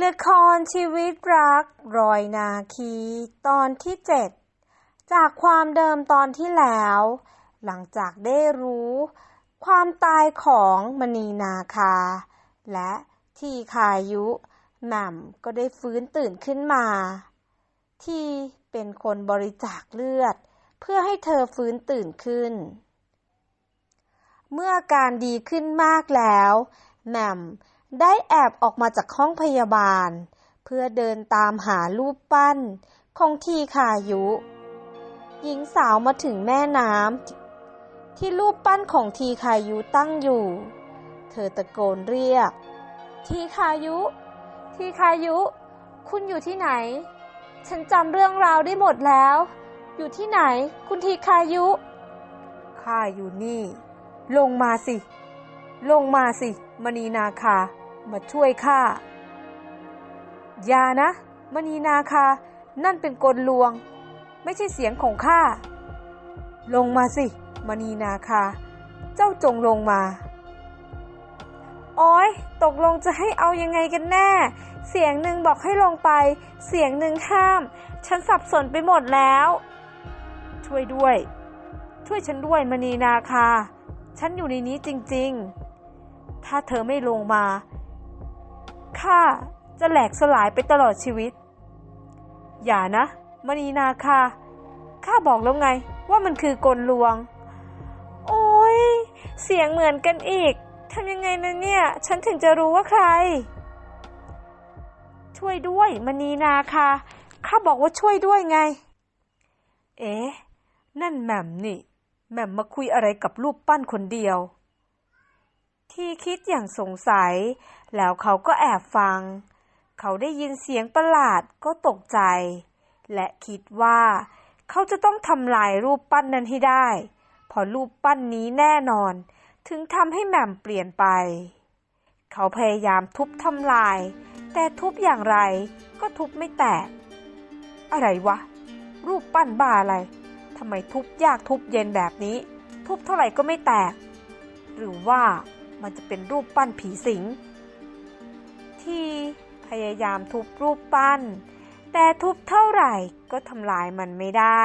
ละครชีวิตรักรอยนาคี ตอนที่เจ็ดจากความเดิมตอนที่แล้ว หลังจากได้รู้ ความตายของมณีนาคา และทีคายุแหม่มก็ได้ฟื้นตื่นขึ้นมา ที่เป็นคนบริจาคเลือด เพื่อให้เธอฟื้นตื่นขึ้น เมื่ออาการดีขึ้นมากแล้วแหม่ม ได้แอบออกมาจากห้องพยาบาล เพื่อเดินตามหารูปปั้น ของทีคายุ หญิงสาวมาถึงแม่น้ำที่รูปปั้นของทีคายุตั้งอยู่ เธอตะโกนเรียก ทีคายุ ทีคายุ คุณอยู่ที่ไหน ฉันจำเรื่องราวได้หมดแล้ว อยู่ที่ไหน คุณทีคายุข้าอยู่นี่ ลงมาสิ ลงมาสิ มณีนาคา มาช่วยข้าอย่านะ มณีนาคา นั่นเป็นกลลวง ไม่ใช่เสียงของข้า ลงมาสิ มณีนาคา เจ้าจงลงมา โอ้ยตกลงจะให้เอายังไงกันแน่ เสียงหนึ่งบอกให้ลงไป เสียงหนึ่งห้าม ฉันสับสนไปหมดแล้ว ช่วยด้วย ช่วยฉันด้วยมณีนาคา ฉันอยู่ในนี้จริง ๆ ถ้าเธอไม่ลงมา ข้าจะแหลกสลายไปตลอดชีวิต อย่านะมณีนาคาข้าบอกแล้วไงว่ามันคือกลลวง โอ้ยเสียงเหมือนกันอีกทำยังไงนะเนี่ย ฉันถึงจะรู้ว่าใคร ช่วยด้วยมณีนาคาข้าบอกว่าช่วยด้วยไง เอ๊ะ นั่นแหม่มนี่ แหม่มมาคุยอะไรกับรูปปั้นคนเดียว ที่คิดอย่างสงสัย แล้วเขาก็แอบฟัง เขาได้ยินเสียงประหลาดก็ตกใจ และคิดว่า เขาจะต้องทำลายรูปปั้นนั้นให้ได้เพราะรูปปั้นนี้แน่นอน ถึงทำให้แหม่มเปลี่ยนไป เขาพยายามทุบทำลาย แต่ทุบอย่างไรก็ทุบไม่แตก อะไรวะ รูปปั้นบ้าอะไรทำไมทุบยากทุบเย็นแบบนี้ ทุบเท่าไหร่ก็ไม่แตก หรือว่า มันจะเป็นรูปปั้นผีสิง ที่พยายามทุบรูปปั้น แต่ทุบเท่าไหร่ก็ทำลายมันไม่ได้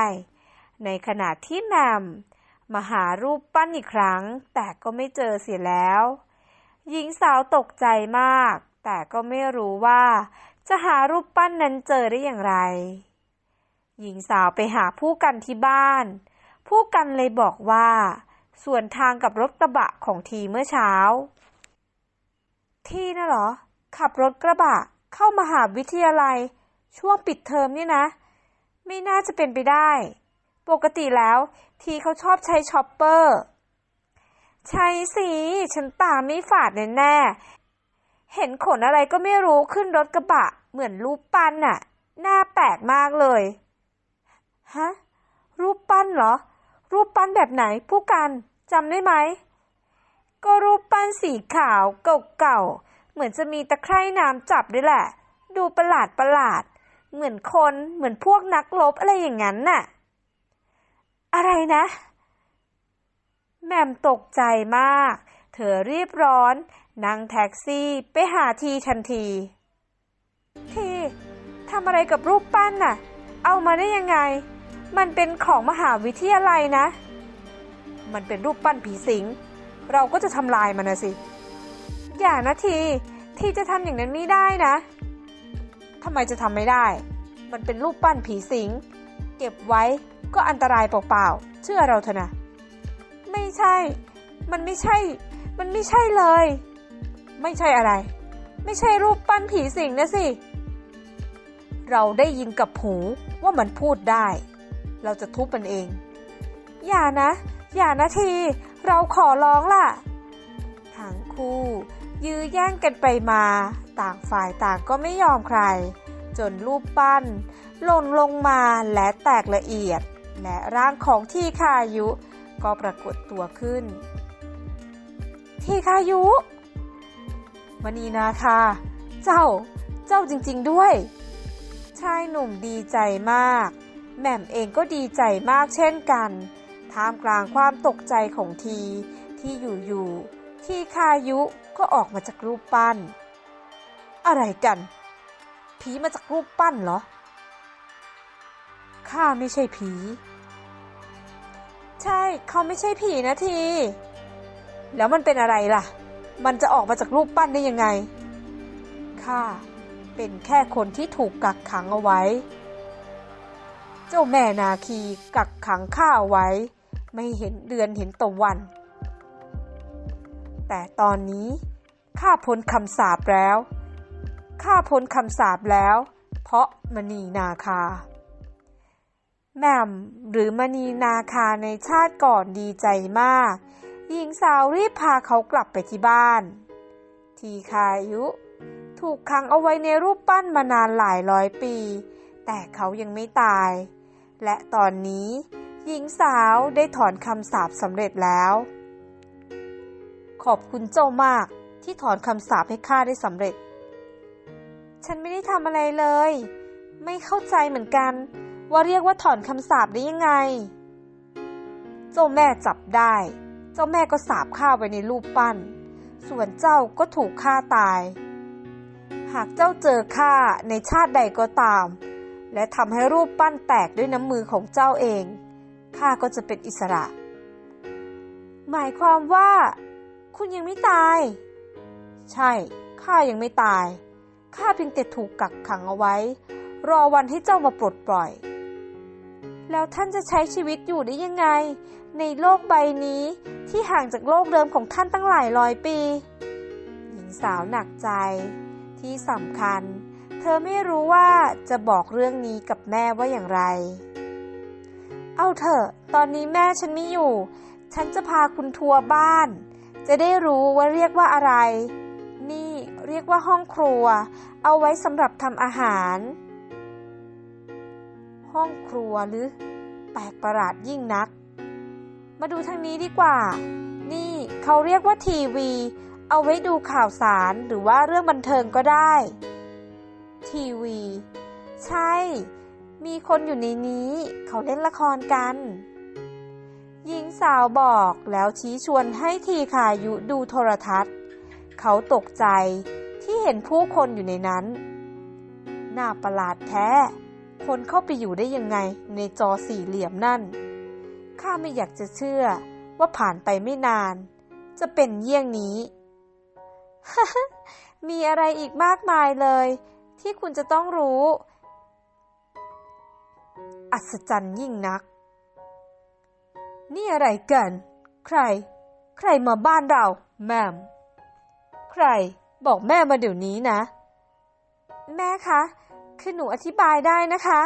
ในขณะที่แหมมมาหารูปปั้นอีกครั้ง แต่ก็ไม่เจอเสียแล้ว หญิงสาวตกใจมาก แต่ก็ไม่รู้ว่า จะหารูปปั้นนั้นเจอได้อย่างไร หญิงสาวไปหาผู้กันที่บ้าน ผู้กันเลยบอกว่า ส่วนทางกับรถกระบะของทีเมื่อเช้า ทีน่ะเหรอ ขับรถกระบะเข้ามหาวิทยาลัย ช่วงปิดเทอมนี่นะ ไม่น่าจะเป็นไปได้ ปกติแล้วทีเขาชอบใช้ช็อปเปอร์ ใช่สิ ฉันตาไม่ฝาดแน่ๆเห็นขนอะไรก็ไม่รู้ขึ้นรถกระบะ เหมือนรูปปั้นน่ะ หน้าแปลกมากเลย ฮะ รูปปั้นเหรอ รูปปั้นแบบไหนผู้กันจำได้ไหม ก็รูปปั้นสีขาวเก่าๆ เหมือนจะมีตะไคร่น้ำจับด้วยแหละ ดูประหลาดประหลาด เหมือนคนเหมือนพวกนักรบอะไรอย่างนั้นน่ะ อะไรนะแหม่มตกใจมาก เธอรีบร้อน นั่งแท็กซี่ไปหาทีทันที ทีทำอะไรกับรูปปั้นน่ะ เอามาได้ยังไง มันเป็นของมหาวิทยาลัยนะ มันเป็นรูปปั้นผีสิง เราก็จะทำลายมันนะสิ อย่านะทีที่จะทำอย่างนั้นไม่ได้นะทำไมจะทำไม่ได้ มันเป็นรูปปั้นผีสิง เก็บไว้ก็อันตรายเปล่าๆ เชื่อเราเถอะนะ ไม่ใช่ มันไม่ใช่ มันไม่ใช่เลย ไม่ใช่อะไร ไม่ใช่รูปปั้นผีสิงนะสิ เราได้ยินกับหูว่ามันพูดได้ เราจะทุบมันเอง อย่านะ อย่านะที เราขอร้องล่ะ ทั้งคู่ ยื้อแย่งกันไปมา ต่างฝ่ายต่างก็ไม่ยอมใคร จนรูปปั้น หล่นลงมาและแตกละเอียด และร่างของทีคายุ ก็ปรากฏตัวขึ้น ทีคายุมณีนาคา เจ้า เจ้าจริง ๆด้วย ชายหนุ่มดีใจมาก แหม่มเองก็ดีใจมากเช่นกัน ท่ามกลางความตกใจของทีที่อยู่ๆที่คายุก็ออกมาจากรูปปั้น อะไรกัน ผีมาจากรูปปั้นเหรอ ข้าไม่ใช่ผี ใช่เขาไม่ใช่ผีนะที แล้วมันเป็นอะไรล่ะ มันจะออกมาจากรูปปั้นได้ยังไง ข้าเป็นแค่คนที่ถูกกักขังเอาไว้ เจ้าแม่นาคีกักขังข้าเอาไว้ ไม่เห็นเดือนเห็นตะวัน แต่ตอนนี้ข้าพ้นคำสาปแล้วข้าพ้นคำสาปแล้ว เพราะมณีนาคา แม่มหรือมณีนาคาในชาติก่อนดีใจมากหญิงสาวรีบพาเขากลับไปที่บ้าน ทีคายุถูกขังเอาไว้ในรูปปั้นมานานหลายร้อยปี แต่เขายังไม่ตาย และตอนนี้หญิงสาวได้ถอนคำสาปสำเร็จแล้ว ขอบคุณเจ้ามากที่ถอนคำสาปให้ข้าได้สำเร็จ ฉันไม่ได้ทำอะไรเลย ไม่เข้าใจเหมือนกัน ว่าเรียกว่าถอนคำสาปได้ยังไง เจ้าแม่จับได้ เจ้าแม่ก็สาปข้าไว้ในรูปปั้น ส่วนเจ้าก็ถูกฆ่าตาย หากเจ้าเจอข้าในชาติใดก็ตาม และทำให้รูปปั้นแตกด้วยน้ำมือของเจ้าเอง ข้าก็จะเป็นอิสระ หมายความว่า คุณยังไม่ตาย ใช่ ข้ายังไม่ตาย ข้าเพียงแต่ถูกกักขังเอาไว้ รอวันให้เจ้ามาปลดปล่อย แล้วท่านจะใช้ชีวิตอยู่ได้ยังไง ในโลกใบนี้ที่ห่างจากโลกเดิมของท่านตั้งหลายร้อยปี หญิงสาวหนักใจที่สำคัญ เธอไม่รู้ว่าจะบอกเรื่องนี้กับแม่ว่าอย่างไร เอาเถอะ ตอนนี้แม่ฉันไม่อยู่ ฉันจะพาคุณทัวร์บ้าน จะได้รู้ว่าเรียกว่าอะไร นี่เรียกว่าห้องครัว เอาไว้สำหรับทำอาหาร ห้องครัวหรือ แปลกประหลาดยิ่งนัก มาดูทางนี้ดีกว่า นี่เขาเรียกว่าทีวี เอาไว้ดูข่าวสารหรือว่าเรื่องบันเทิงก็ได้ ทีวี ใช่ มีคนอยู่ในนี้ เขาเล่นละครกันหญิงสาวบอกแล้วชี้ชวนให้ทีขายุดูโทรทัศน์ เขาตกใจที่เห็นผู้คนอยู่ในนั้น น่าประหลาดแท้ คนเข้าไปอยู่ได้ยังไงในจอสี่เหลี่ยมนั่น ข้าไม่อยากจะเชื่อว่าผ่านไปไม่นาน จะเป็นเยี่ยงนี้ มีอะไรอีกมากมายเลย ที่คุณจะต้องรู้ อัศจรรย์ยิ่งนัก นี่อะไรกัน ใคร ใครมาบ้านเรา แม่ม ใคร บอกแม่มาเดี๋ยวนี้นะ แม่คะ คือหนูอธิบายได้นะคะ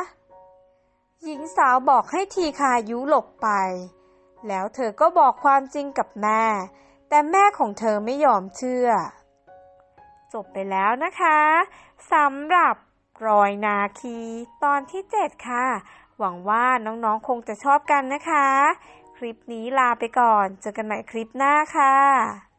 หญิงสาวบอกให้ทีคายุหลบไป แล้วเธอก็บอกความจริงกับแม่ แต่แม่ของเธอไม่ยอมเชื่อ จบไปแล้วนะคะสำหรับรอยนาคีตอนที่ 7 ค่ะ หวังว่าน้องๆคงจะชอบกันนะคะ คลิปนี้ลาไปก่อน เจอกันใหม่คลิปหน้าค่ะ